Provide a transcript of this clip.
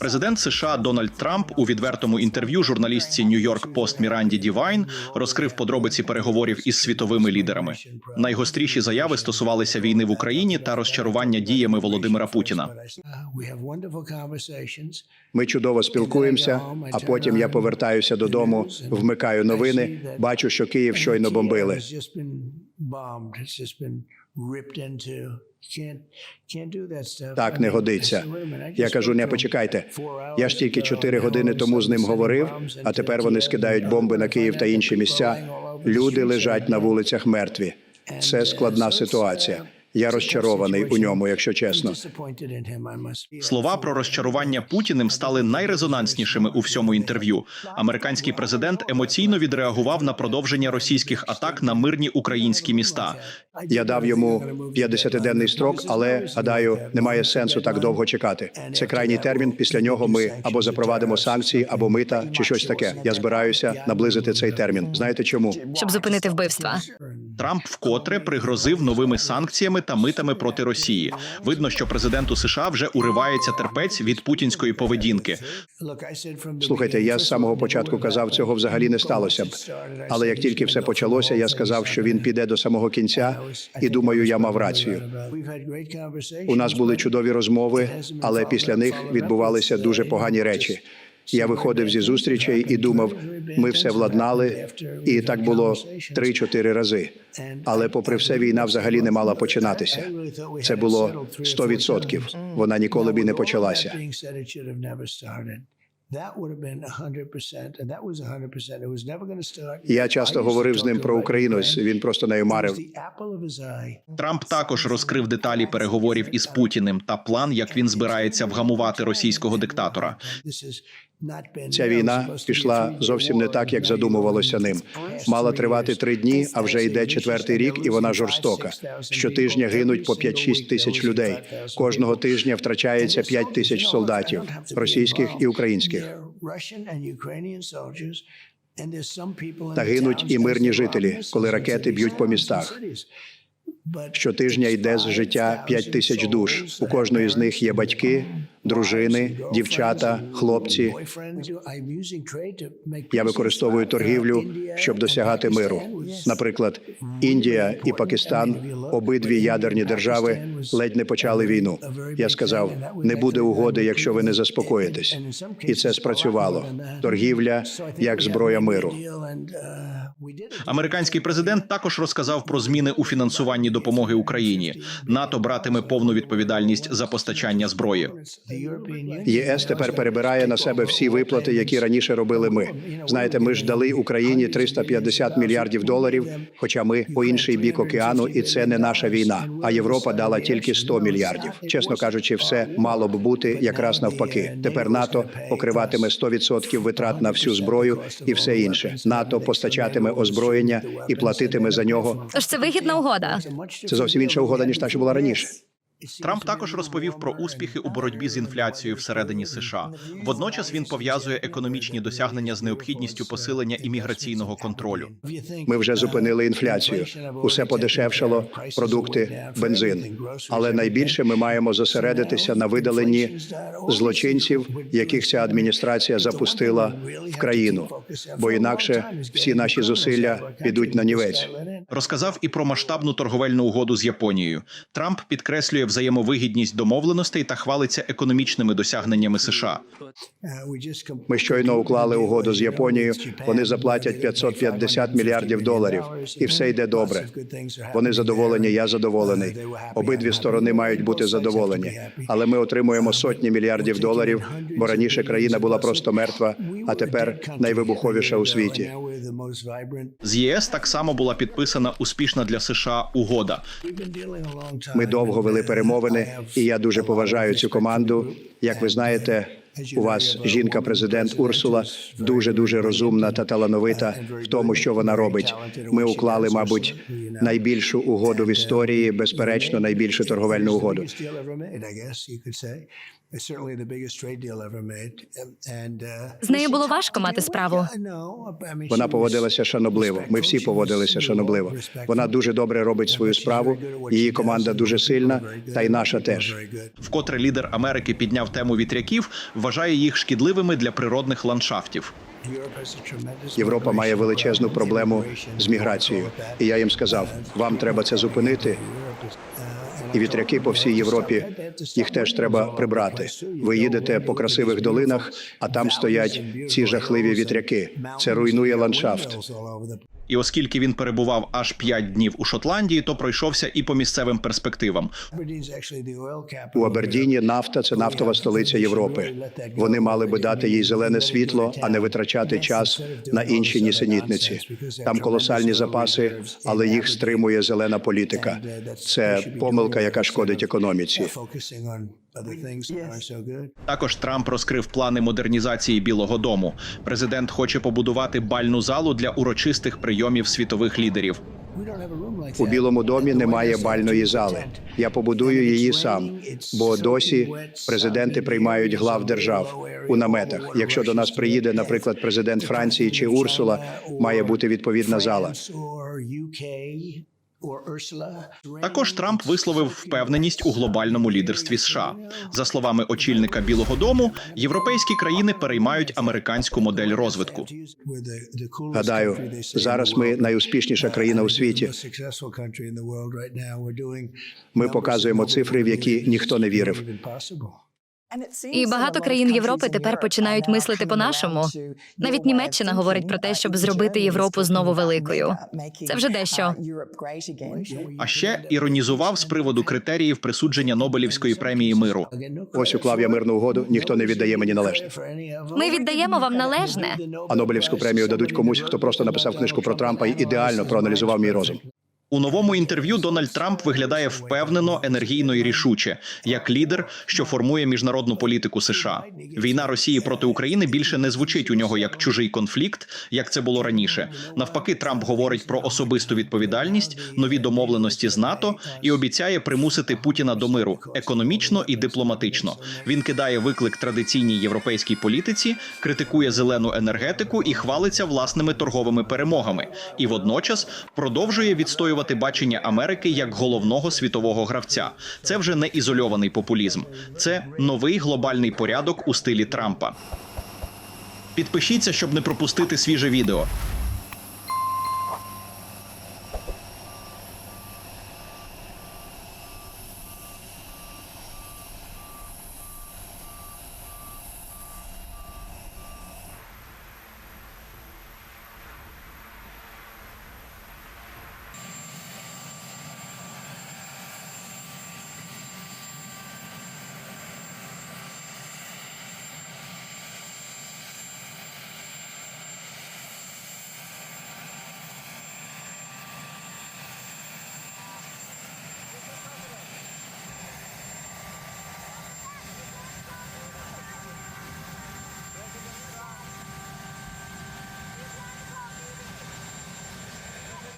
Президент США Дональд Трамп у відвертому інтерв'ю журналістці Нью-Йорк Пост Міранді Дівайн розкрив подробиці переговорів із світовими лідерами. Найгостріші заяви стосувалися війни в Україні та розчарування діями Володимира Путіна. Ми чудово спілкуємося, а потім я повертаюся додому, вмикаю новини, бачу, що Київ щойно бомбили. Так не годиться. Я кажу, не почекайте. Я ж тільки чотири години тому з ним говорив, а тепер вони скидають бомби на Київ та інші місця. Люди лежать на вулицях мертві. Це складна ситуація. Я розчарований у ньому, якщо чесно. Слова про розчарування Путіним стали найрезонанснішими у всьому інтерв'ю. Американський президент емоційно відреагував на продовження російських атак на мирні українські міста. Я дав йому 50-денний строк, але гадаю, немає сенсу так довго чекати. Це крайній термін. Після нього ми або запровадимо санкції, або мита, чи щось таке. Я збираюся наблизити цей термін. Знаєте чому? щоб зупинити вбивства. Трамп вкотре пригрозив новими санкціями та митами проти Росії. Видно, що президенту США вже уривається терпець від путінської поведінки. Слухайте, я з самого початку казав, цього взагалі не сталося б. Але як тільки все почалося, я сказав, що він піде до самого кінця, і думаю, я мав рацію. У нас були чудові розмови, але після них відбувалися дуже погані речі. Я виходив зі зустрічей і думав, ми все владнали, і так було три-чотири рази. Але, попри все, війна взагалі не мала починатися. Це було 100%. Вона ніколи б і не почалася. Я часто говорив з ним про Україну. Він просто нею марив. Трамп також розкрив деталі переговорів із Путіним та план, як він збирається вгамувати російського диктатора. Ця війна пішла зовсім не так, як задумувалося ним. Мала тривати три дні, а вже йде четвертий рік, і вона жорстока. Щотижня гинуть по 5-6 тисяч людей. Кожного тижня втрачається 5 тисяч солдатів, російських і українських. Та гинуть і мирні жителі, коли ракети б'ють по містах. Щотижня йде з життя 5 тисяч душ. У кожної з них є батьки, дружини, дівчата, хлопці. Я використовую торгівлю, щоб досягати миру. Наприклад, Індія і Пакистан, обидві ядерні держави, ледь не почали війну. Я сказав: не буде угоди, якщо ви не заспокоїтесь. І це спрацювало. Торгівля як зброя миру. Американський президент також розказав про зміни у фінансуванні допомоги Україні. НАТО братиме повну відповідальність за постачання зброї. ЄС тепер перебирає на себе всі виплати, які раніше робили ми. Знаєте, ми ж дали Україні 350 мільярдів доларів, хоча ми по інший бік океану, і це не наша війна. А Європа дала тільки 100 мільярдів. Чесно кажучи, все мало б бути якраз навпаки. Тепер НАТО покриватиме 100% витрат на всю зброю і все інше. НАТО постачатиме озброєння і платитиме за нього. Тож це вигідна угода. Це зовсім інша угода ніж та, що була раніше. Трамп також розповів про успіхи у боротьбі з інфляцією всередині США. Водночас він пов'язує економічні досягнення з необхідністю посилення імміграційного контролю. Ми вже зупинили інфляцію. Усе подешевшало, продукти, бензин. Але найбільше ми маємо зосередитися на видаленні злочинців, яких ця адміністрація запустила в країну. Бо інакше всі наші зусилля підуть на нівець. Розказав і про масштабну торговельну угоду з Японією. Трамп підкреслює взаємовигідність домовленостей та хвалиться економічними досягненнями США. Ми щойно уклали угоду з Японією. Вони заплатять 550 мільярдів доларів, і все йде добре. Вони задоволені. Я задоволений. Обидві сторони мають бути задоволені. Але ми отримуємо сотні мільярдів доларів, бо раніше країна була просто мертва, а тепер найвибуховіша у світі. З ЄС так само була підписана успішна для США угода. Ми довго вели перемовини, і я дуже поважаю цю команду. Як ви знаєте, у вас жінка-президент Урсула дуже дуже розумна та талановита в тому, що вона робить. Ми уклали, мабуть, найбільшу угоду в історії, безперечно, найбільшу торговельну угоду. З нею було важко мати справу. Вона поводилася шанобливо. Ми всі поводилися шанобливо. Вона дуже добре робить свою справу. Її команда дуже сильна, та й наша теж. Вкотре лідер Америки підняв тему вітряків, вважає їх шкідливими для природних ландшафтів. Європа має величезну проблему з міграцією. І я їм сказав: вам треба це зупинити. І вітряки по всій Європі їх теж треба прибрати. Ви їдете по красивих долинах, а там стоять ці жахливі вітряки. Це руйнує ландшафт. І оскільки він перебував аж 5 днів у Шотландії, то пройшовся і по місцевим перспективам. У Абердіні нафта це нафтова столиця Європи. Вони мали би дати їй зелене світло, а не витрачати час на інші нісенітниці. Там колосальні запаси, але їх стримує зелена політика. Це помилка, яка шкодить економіці. Також Трамп розкрив плани модернізації Білого Дому. Президент хоче побудувати бальну залу для урочистих прийомів світових лідерів. У Білому домі немає бальної зали. Я побудую її сам, бо досі президенти приймають глав держав у наметах. Якщо до нас приїде, наприклад, президент Франції чи Урсула, має бути відповідна зала. Також Трамп висловив впевненість у глобальному лідерстві США. За словами очільника Білого Дому, європейські країни переймають американську модель розвитку. Гадаю, зараз ми найуспішніша країна у світі. Ми показуємо цифри, в які ніхто не вірив. І багато країн Європи тепер починають мислити по-нашому. Навіть Німеччина говорить про те, щоб зробити Європу знову великою. Це вже дещо. А ще іронізував з приводу критеріїв присудження Нобелівської премії миру. Ось уклав я мирну угоду. Ніхто не віддає мені належне. Ми віддаємо вам належне. А Нобелівську премію дадуть комусь, хто просто написав книжку про Трампа і ідеально проаналізував мій розум. У новому інтерв'ю Дональд Трамп виглядає впевнено, енергійно і рішуче, як лідер, що формує міжнародну політику США. Війна Росії проти України більше не звучить у нього як чужий конфлікт, як це було раніше. Навпаки, Трамп говорить про особисту відповідальність, нові домовленості з НАТО і обіцяє примусити Путіна до миру економічно і дипломатично. Він кидає виклик традиційній європейській політиці, критикує зелену енергетику і хвалиться власними торговими перемогами. І водночас продовжує відстоювати бачення Америки як головного світового гравця. Це вже не ізольований популізм, це новий глобальний порядок у стилі Трампа. Підпишіться, щоб не пропустити свіже відео.